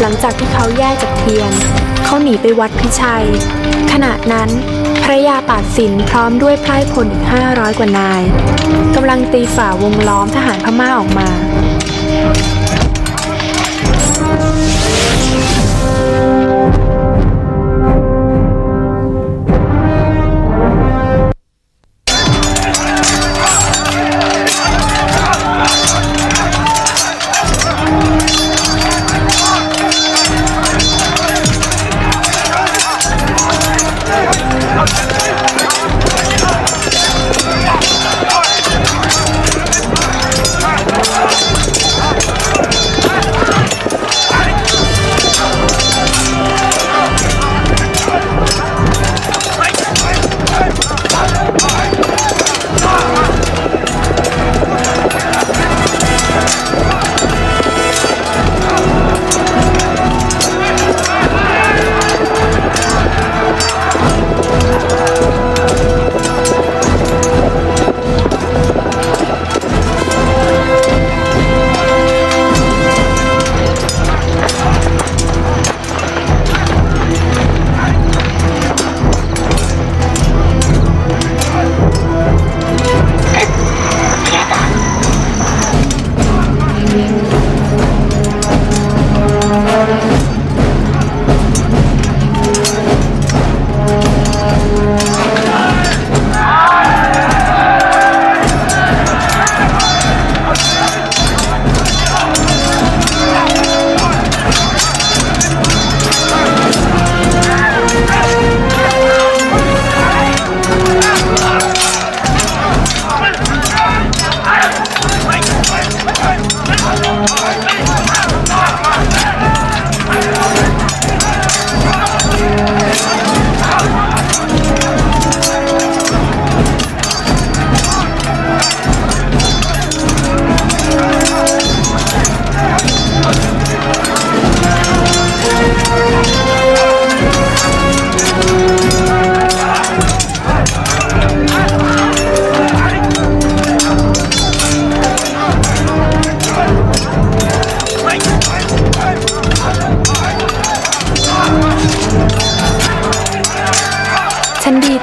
หลังจากที่เขาแยกจากเทียน เขาหนีไปวัดพิชัย ขณะนั้นพระยาปาดสินพร้อมด้วยไพร่พลอีก500กว่านายกำลังตีฝ่าวงล้อมทหารพม่าออกมา ฉัน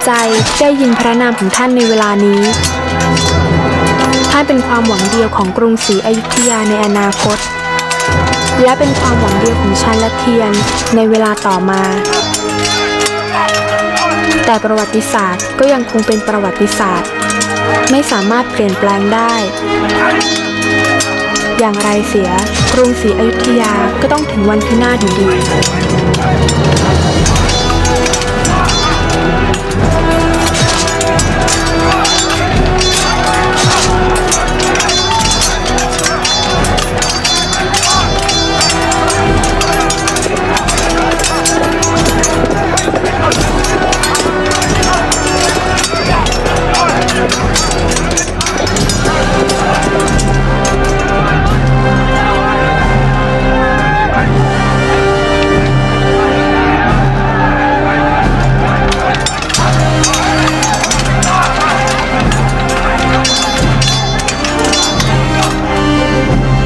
ใจได้ยินพระนามของท่านในเวลานี้ ท่านเป็นความหวังเดียวของกรุงศรีอยุธยาในอนาคต และเป็นความหวังเดียวของฉันและเทียนในเวลาต่อมา แต่ประวัติศาสตร์ก็ยังคงเป็นประวัติศาสตร์ ไม่สามารถเปลี่ยนแปลงได้ อย่างไรเสียกรุงศรีอยุธยาก็ต้องถึงวันพินาศอยู่ดี